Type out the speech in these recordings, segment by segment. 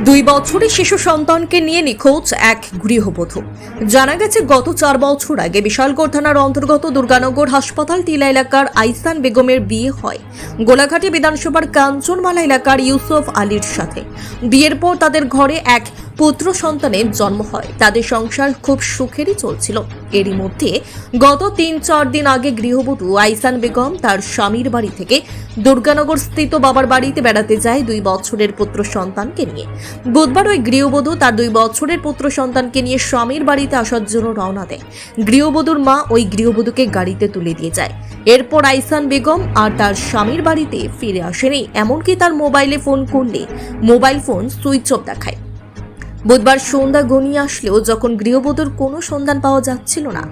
দুই বছরের শিশু সন্তানকে নিয়ে নিখোঁজ এক গৃহবধূ। জানা গেছে, গত চার বছর আগে বিশালগড় থানার অন্তর্গত দুর্গানগর হাসপাতাল টিলা এলাকার আইসান বেগমের বিয়ে হয়। গোলাঘাটি বিধানসভার কাঞ্চনমালা এলাকার ইউসুফ আলীর সাথে। বিয়ের পর তাদের ঘরে এক পুত্র সন্তানের জন্ম হয়। তাদের সংসার খুব সুখেরই চলছিল। এরই মধ্যে গত তিন চার দিন আগে গৃহবধূ আইসান বেগম তার স্বামীর বাড়ি থেকে দুর্গানগর স্থিত বাবার বাড়িতে বেড়াতে যায় দুই বছরের পুত্র সন্তানকে নিয়ে। বুধবার ওই গৃহবধূ তার দুই বছরের পুত্র সন্তানকে নিয়ে স্বামীর বাড়িতে আসার জন্য রওনা দেয়। গৃহবধূর মা ওই গৃহবধূকে গাড়িতে তুলে দিয়ে যায়। এরপর আইসান বেগম আর তার স্বামীর বাড়িতে ফিরে আসেনি। এমনকি তার মোবাইলে ফোন করলে মোবাইল ফোন সুইচ অফ দেখায়। বুধবার সন্ধ্যা গনিয়ে আসলেও যখন গৃহবধূর কোনো সন্ধান পাওয়া যাচ্ছিল না,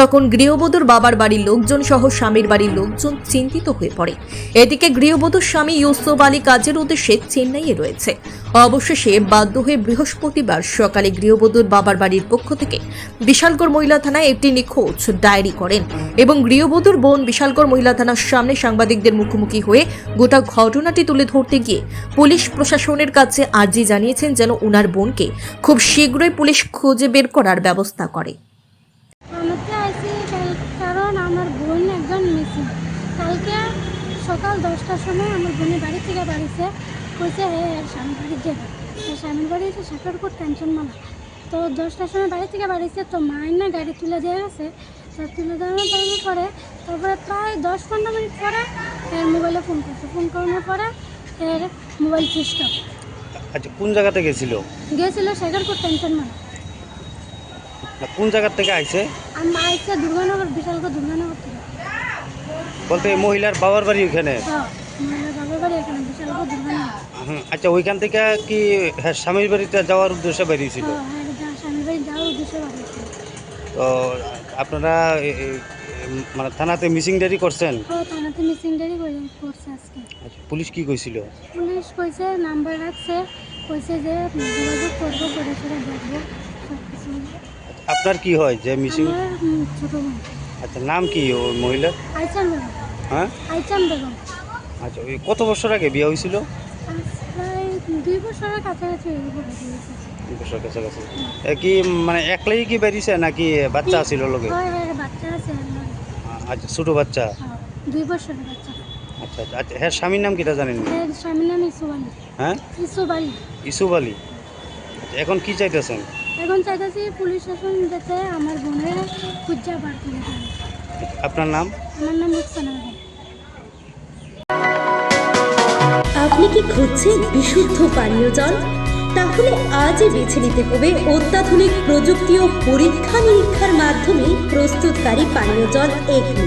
তখন গৃহবধূর বাবার বাড়ির লোকজন সহ স্বামীর বাড়ির লোকজন চিন্তিত হয়ে পড়ে। এদিকে গৃহবধূর স্বামী ইউসুফ আলী কাজের উদ্দেশ্যে চেন্নাইয়ে রয়েছে। অবশেষে বাধ্য হয়ে বৃহস্পতিবার সকালে গৃহবধূর বাবার বাড়ির পক্ষ থেকে বিশালগড় মহিলা থানায় একটি নিখোঁজ ডায়েরি করেন এবং গৃহবধূর বোন বিশালগড় মহিলা থানার সামনে সাংবাদিকদের মুখোমুখি হয়ে গোটা ঘটনাটি তুলে ধরতে গিয়ে পুলিশ প্রশাসনের কাছে আর্জি জানিয়েছেন যেন উনার বোনকে খুব শীঘ্রই পুলিশ খুঁজে বের করার ব্যবস্থা করে। কারণ আমার বোন একজন মিসিং কালকে সকাল দশটার সময় আমার বোনের বাড়ি থেকে বাড়িছে। কইছে হে স্বামীর বাড়ি এর স্বামীর বাড়ি এসে শেখারপুর টেনশন মালা। তো দশটার সময় বাড়ি থেকে বাড়িছে, তো মায়ের না গাড়ি তুলে দিয়ে গেছে। তো তুলে দেওয়ার টাইমে পরে, তারপরে প্রায় দশ পনেরো মিনিট পরে এর মোবাইলে ফোন করছে। ফোন করানোর পরে এর মোবাইল সুইচ আচ্ছা কোন জায়গাতে গেছিল? শেখারপুর টেনশন মালা না কোন জায়গার থেকে আইছে? আমি আইসে দুর্গানগর বিশালগড় দুর্গানগর থেকে। বলতে এই মহিলার বাবার বাড়ি ওখানে হ্যাঁ আমার বাবার বাড়ি এখানে বিশালগড় দুর্গানগর। হুম, আচ্ছা ওইখান থেকে কি হ্যাঁ স্বামীর বাড়িতে যাওয়ার উদ্দেশ্যে বেরিয়েছিল? হ্যাঁ হ্যাঁ যা স্বামীর বাড়ি যাওয়ার উদ্দেশ্যে বাড়িছে তো আপনারা এ- এ- মানে থানাতে মিসিং ডায়েরি করছেন? ও থানাতে মিসিং ডায়েরি করছে আজকে। পুলিশ কি কইছিল? পুলিশ কইছে নাম্বার রাখছে কইছে যে যোগাযোগ করব করে সেটা দেখব আপনার কি হয় যে মিসিং? ছোট বোন। আচ্ছা নাম কি ওই মহিলার আইচান বেগম। হ্যাঁ? আইচান বেগম। আচ্ছা ওই কত বছর আগে বিয়ে হয়েছিল? দুই বছরের কাছাকাছি গেছে দুই বছর কাছাকাছি। কি মানে একলাই কি বেরিয়েছে নাকি বাচ্চা ছিল লোকে হয় হ্যাঁ বাচ্চা আছে আচ্ছা ছোটো বাচ্চা। হ্যাঁ, দুই বছরের বাচ্চা। আচ্ছা আচ্ছা আচ্ছা হ্যাঁ স্বামীর নাম কিটা জানেন এর স্বামীর নাম আলী। হ্যাঁ? ইসুফ আলী। আচ্ছা এখন কি চাইতেছেন? এখন চাইতেছি পুলিশ শাসন যাতে আমার বোনের খুঁজা বার করে আপনার নাম? আমার নাম রুকসানা আপনি কি খুঁজছেন বিশুদ্ধ পানীয় জল? তাহলে আজই বেছে নিতে হবে অত্যাধুনিক প্রযুক্তি ও পরীক্ষা নিরীক্ষার মাধ্যমে প্রস্তুতকারী পানীয় জল এগনি